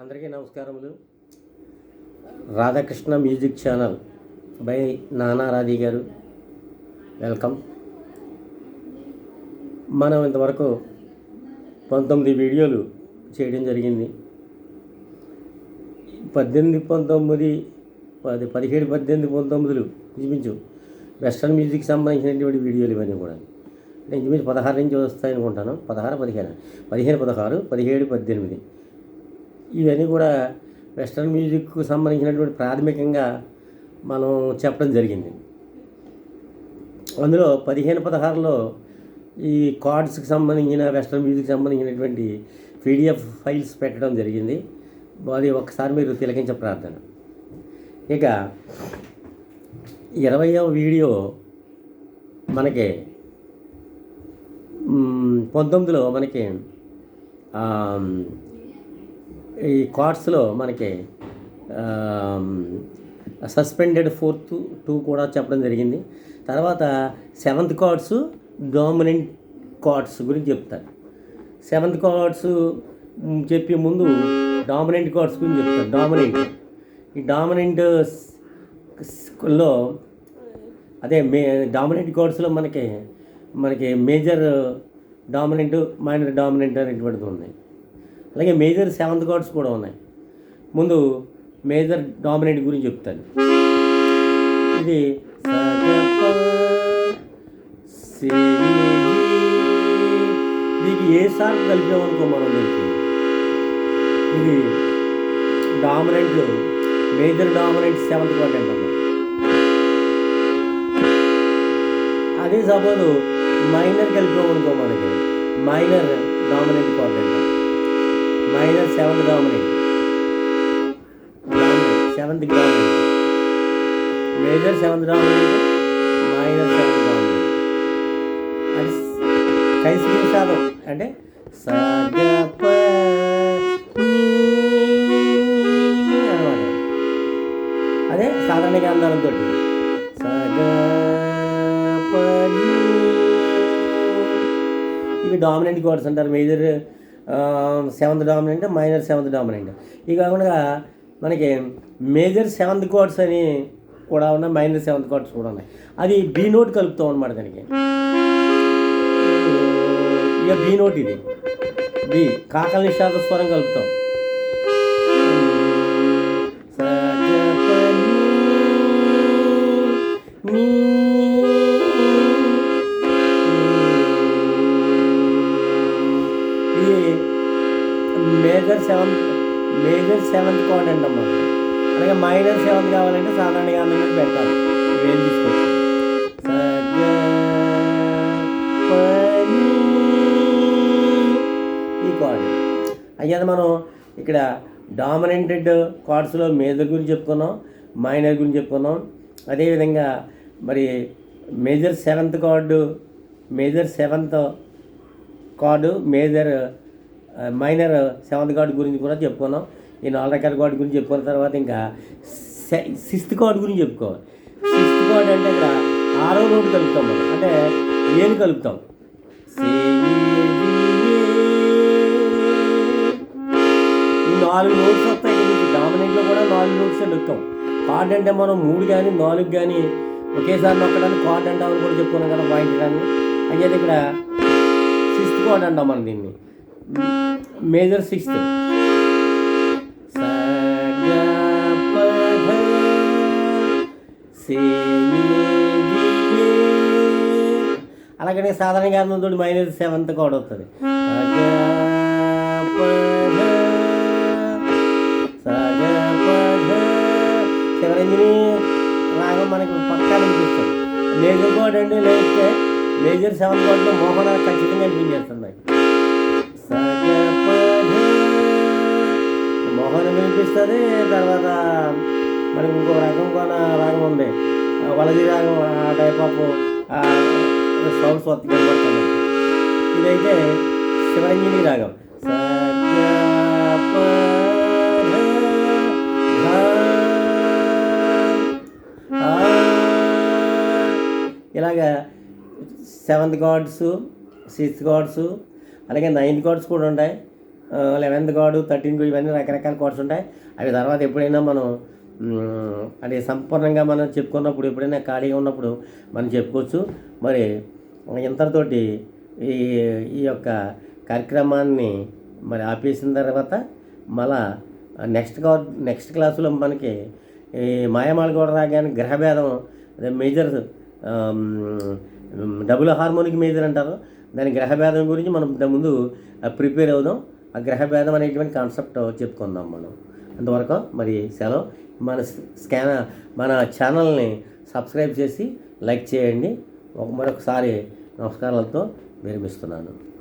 అందరికీ నమస్కారములు. Radhakrishna music channel by నానా రాధి గారు. వెల్కమ్. మనం ఇంతవరకు పంతొమ్మిది వీడియోలు చేయడం జరిగింది. పద్దెనిమిది పంతొమ్మిది పది పదిహేడు పద్దెనిమిది పంతొమ్మిదిలు ఇంచుమించు వెస్ట్రన్ మ్యూజిక్ సంబంధించినటువంటి వీడియోలు ఇవన్నీ కూడా. నేను ఇంచుమించు పదహారు నుంచి వస్తాయి అనుకుంటాను పదహారు పదిహేను. పదిహేను పదహారు పదిహేడు పద్దెనిమిది. ఇవన్నీ కూడా వెస్ట్రన్ మ్యూజిక్కు సంబంధించినటువంటి ప్రాథమికంగా మనం చెప్పడం జరిగింది. అందులో పదిహేను పదహారులో ఈ కార్డ్స్కి సంబంధించిన వెస్ట్రన్ మ్యూజిక్ సంబంధించినటువంటి పీడిఎఫ్ ఫైల్స్ పెట్టడం జరిగింది. అది ఒకసారి మీరు తిలకించ ప్రార్థన. ఇక ఇరవయో వీడియో మనకి పంతొమ్మిదిలో మనకి ఈ కార్డ్స్లో మనకి సస్పెండెడ్ ఫోర్త్ టూ కూడా చెప్పడం జరిగింది. తర్వాత సెవెంత్ కార్డ్స్ డామినెంట్ కార్డ్స్ గురించి చెప్తారు. సెవెంత్ కార్డ్స్ చెప్పే ముందు డామినెంట్ కార్డ్స్ గురించి చెప్తారు. డామినెంట్. ఈ డామినెంట్లో అదే మే డామినెంట్ కార్డ్స్లో మనకి మనకి మేజర్ డామినెంట్ మైనర్ డామినెంట్ అనేటువంటిది ఉన్నాయి అలాగే మేజర్ సెవెంత్ కార్డ్స్ కూడా ఉన్నాయి. ముందు మేజర్ డామినెంట్ గురించి చెప్తాను. ఇది దీనికి ఏ సార్ కలిపామనుకో మనం దీనికి ఇది dominant major dominant seventh chord అంటాము అదే సపోజ్ మైనర్ కలిపామనుకో మనకి. Minor dominant seventh dominant seventh dominant major seventh dominant minor seventh dominant అది కైసి శాతం అంటే సగప అనమాట. అదే సాధారణ గాంధారంతో ఇవి డామినెంట్ కోడ్స్ అంటారు. Major seventh dominant minor seventh dominant ఇవి కాకుండా మనకి మేజర్ సెవెంత్ కోడ్స్ అని కూడా ఉన్నాయి మైనర్ సెవెంత్ కోడ్స్ కూడా ఉన్నాయి. అది బీ నోట్ కలుపుతాం అనమాట దానికి. ఇక బీ నోట్ ఇది. బి కాకల నిషాద స్వరం కలుపుతాం. నీ సెవెంత్ మేజర్ సెవెంత్ కార్డ్ అంటాం అలాగే మైనర్ సెవెంత్ కావాలంటే సాధారణంగా అందరి మీద పెట్టాలి. వేలు తీసుకోవచ్చు ఈ కార్డ్ అయ్యాది మనం ఇక్కడ డామినెంటెడ్ కార్డ్స్లో మేజర్ గురించి చెప్పుకున్నాం మైనర్ గురించి చెప్పుకున్నాం. అదేవిధంగా మరి major seventh chord major seventh chord major minor seventh chord గురించి కూడా చెప్పుకున్నాం. ఈ నాలుగు రకాల గార్డ్ గురించి చెప్పుకున్న తర్వాత ఇంకా సిక్స్త్ కార్డు గురించి చెప్పుకోవాలి సిక్స్త్ గార్డ్ అంటే ఇక్కడ ఆరో నోటు కలుపుతాం మనం. అంటే ఏం కలుపుతాం. సి, ఈ, నాలుగు నోట్స్ వస్తాయి కదా డామినెంట్లో కూడా నాలుగు నోట్స్ నొక్కాం కార్డ్ అంటే మనం మూడు కానీ నాలుగు కానీ ఒకేసారి నొక్కడానికి కార్డ్ అంటామని కూడా చెప్పుకున్నాం కదా వాయించడాన్ని అయితే ఇక్కడ సిక్స్త్ కార్డ్ అంటాం మనం దీన్ని. Major sixth. అలాగనే సాధారణంగా అర్థంతో మైనర్ సెవెంత్ కార్డ్ వస్తుంది. శివరంజని రాగం మనకి పక్కా అనిపిస్తుంది మేజర్ కోడ్ అంటే లేకపోతే మేజర్ సెవెన్ కోడ్లో మోహన ఖచ్చితంగా అనిపించేస్తుంది నాకు మోహన వినిపిస్తుంది తర్వాత మనకి ఇంకో రకం కొన రాగం ఉంది. వలది రాగం ఆ టైప్ ఆఫ్ సౌండ్స్ వస్తుంది కనబడుతుంది. ఇదైతే శివరంజని రాగం. సగపధ ఇలాగా సెవెంత్ గాడ్స్ సిక్స్త్ గాడ్స్ అలాగే నైన్త్ కార్డ్స్ కూడా ఉంటాయి. లెవెన్త్ కార్డు థర్టీన్ కార్డు ఇవన్నీ రకరకాల కార్డ్స్ ఉంటాయి. అవి తర్వాత ఎప్పుడైనా మనం మ్, అది సంపూర్ణంగా మనం చెప్పుకున్నప్పుడు ఎప్పుడైనా ఖాళీగా ఉన్నప్పుడు మనం చెప్పుకోవచ్చు. మరి ఇంతటితోటి ఈ ఈ యొక్క కార్యక్రమాన్ని మరి ఆపేసిన తర్వాత మళ్ళా నెక్స్ట్ కా నెక్స్ట్ క్లాసులో మనకి ఈ మాయమాలగూడ రాగానే గ్రహభేదం మేజర్ డబుల్ హార్మోనిక్ మేజర్ అంటారు. దాని గ్రహభేదం గురించి మనం దాని ముందు ప్రిపేర్ అవుదాం. ఆ గ్రహభేదం అనేటువంటి కాన్సెప్ట్ చెప్పుకుందాం మనం. అంతవరకు మరి సెలవు. మన స్కాన మన ఛానల్ని సబ్స్క్రైబ్ చేసి లైక్ చేయండి. ఒక మరొకసారి నమస్కారాలతో విరమిస్తున్నాను.